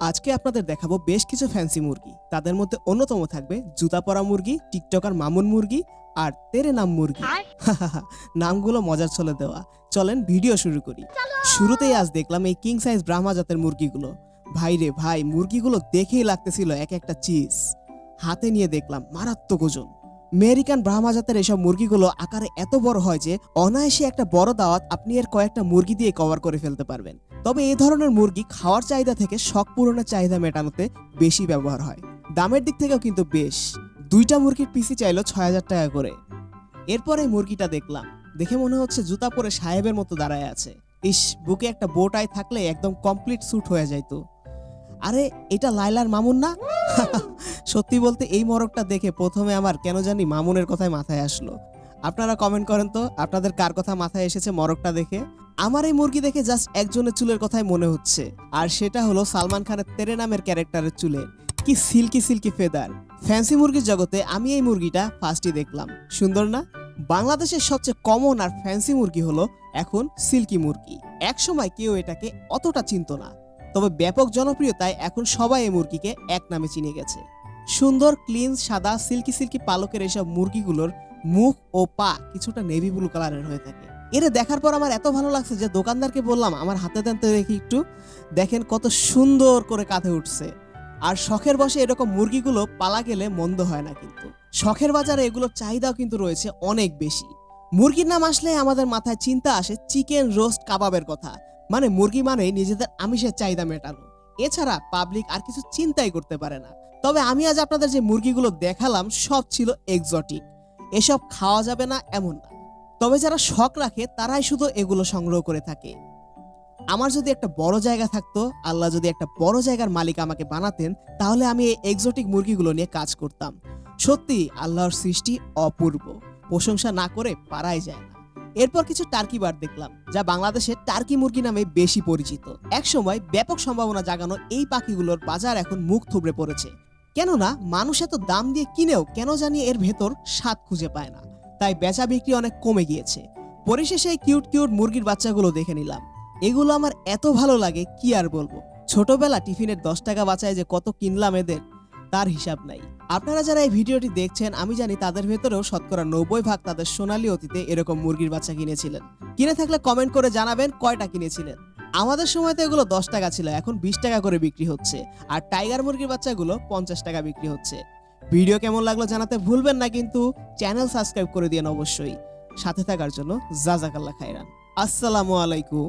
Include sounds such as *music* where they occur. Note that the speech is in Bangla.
আজকে আপনাদের দেখাবো বেশ কিছু ফ্যান্সি মুরগি। তাদের মধ্যে অন্যতম থাকবে জুতা পরা মুরগি টিকটকার মামুন মুরগি আর তেরে নাম মুরগি। নামগুলো মজার ছলে দেওয়া। চলেন ভিডিও শুরু করি। শুরুতেই আজ দেখলাম এই কিং সাইজ ব্রাহ্মা জাতের মুরগিগুলো। ভাই রে ভাই মুরগিগুলো দেখেই লাগতেছিল এক একটা চিজ হাতে নিয়ে দেখলাম মারাত্মক ওজন। আমেরিকান ব্রাহ্মা জাতের এসব মুরগিগুলো আকারে এত বড় হয় যে অনায়াসে একটা বড় দাওয়াত আপনি এর কয়েকটা মুরগি দিয়ে কভার করে ফেলতে পারবেন। তবে এই ধরনের মুরগি খাওয়ার চাহিদা থেকে শখ পূরণের চাহিদা মেটানোতে বেশি ব্যবহার হয়। দামের দিক থেকেও কিন্তু বেশ। দুইটা মুরগির পিসি চাইলো ছয় হাজার টাকা করে। এরপরে মুরগিটা দেখলাম। দেখে মনে হচ্ছে জুতা পরে সাহেবের মতো দাঁড়ায় আছে। ইস, বুকে একটা বোটাই থাকলে একদম কমপ্লিট স্যুট হয়ে যাইতো। আরে, এটা লাইলার মামুন না? *laughs* সত্যি বলতে এই মরকটা দেখে প্রথমে আমার কেন জানি মামুনের কথায় মাথায় আসলো। আপনারা কমেন্ট করেন তো, আপনাদের কার কথা মাথায় এসেছে মরকটা দেখে? আমার এই মুরগি দেখে জাস্ট একজনের চুলের কথাই মনে হচ্ছে। আর সেটা হলো সালমান খানের তেরে নামের ক্যারেক্টারের চুলে। কি সিল্কি সিল্কি ফেদার। ফ্যান্সি মুরগির জগতে আমি এই মুরগিটা ফার্স্টই দেখলাম। সুন্দর না? বাংলাদেশের সবচেয়ে কমন আর ফ্যান্সি মুরগি হলো এখন সিল্কি মুরগি। একসময় কেউ এটাকে অতটা চিনতো না। তবে ব্যাপক জনপ্রিয়তায় এখন সবাই এই মুরগিকে এক নামে চিনে গেছে। সুন্দর ক্লিন সাদা, সিল্কি সিল্কি পালকের এসব মুরগিগুলোর মুখ ও পা কিছুটা নেভি ব্লু কালারের হয়ে থাকে। এটা দেখার পর আমার এত ভালো লাগছে যে দোকানদারকে বললাম, আমার হাতে দেন তো একটু, দেখেন কত সুন্দর করে কাঁধে উঠছে। আর শখের বসে এরকম মুরগিগুলো পালা গেলে মন্দ হয় না কিন্তু। শখের বাজারে এগুলোর চাহিদাও কিন্তু রয়েছে অনেক বেশি। মুরগির নাম আসলে আমাদের মাথায় চিন্তা আসে চিকেন রোস্ট কাবাবের কথা। মানে মুরগি মানে নিজেদের আমিষের চাহিদা মেটানো। এছাড়া পাবলিক আর কিছু চিন্তাই করতে পারে না। তবে আমি আজ আপনাদের যে মুরগিগুলো দেখালাম, সব ছিল এক্সোটিক এসব খাওয়া যাবে না এমন না। তবে যারা শখ রাখে, তারাই শুধু এগুলো সংগ্রহ করে থাকে। আমার যদি একটা বড় জায়গা থাকতো, আল্লাহ যদি একটা বড় জায়গার মালিক আমাকে বানাতেন, তাহলে আমি এই এক্সোটিক মুরগিগুলো নিয়ে কাজ করতাম। সত্যি, আল্লাহর সৃষ্টি অপূর্ব। প্রশংসা না করে পারাই যায় না। এরপর কিছু টার্কি বার দেখলাম, যা বাংলাদেশে টার্কি মুরগি নামে বেশি পরিচিত। একসময় ব্যাপক সম্ভাবনা জাগানো এই পাখিগুলোর বাজার এখন মুখ থুবড়ে পড়েছে। কেননা মানুষ এত দাম দিয়ে কিনেও কেন জানি এর ভেতর স্বাদ খুঁজে পায় না। তাই বেচা বিক্রি অনেক কমে গিয়েছে। পরিশেষে কিউট কিউট মুরগির বাচ্চাগুলো দেখে নিলাম। এগুলো আমার এত ভালো লাগে, কি আর বলব? ছোটবেলা টিফিনের দশ টাকা বাঁচায় যে কত কিনলাম এদের, তার হিসাব নাই। আপনারা যারা এই ভিডিওটি দেখছেন, আমি জানি তাদের ভেতরেও শতকরা নব্বই ভাগ তাদের সোনালী অতীতে এরকম মুরগির বাচ্চা কিনেছিলেন। কিনে থাকলে কমেন্ট করে জানাবেন কয়টা কিনেছিলেন। আমাদের সময় তো এগুলো দশ টাকা ছিল, এখন বিশ টাকা করে বিক্রি হচ্ছে। আর টাইগার মুরগির বাচ্চাগুলো পঞ্চাশ টাকা বিক্রি হচ্ছে। ভিডিও কেমন লাগল জানাতে ভুলবেন না, কিন্তু চ্যানেল সাবস্ক্রাইব করে দিন অবশ্যই। সাথে থাকার জন্য জাজাকাল্লা খাইরান আসসালামু আলাইকুম।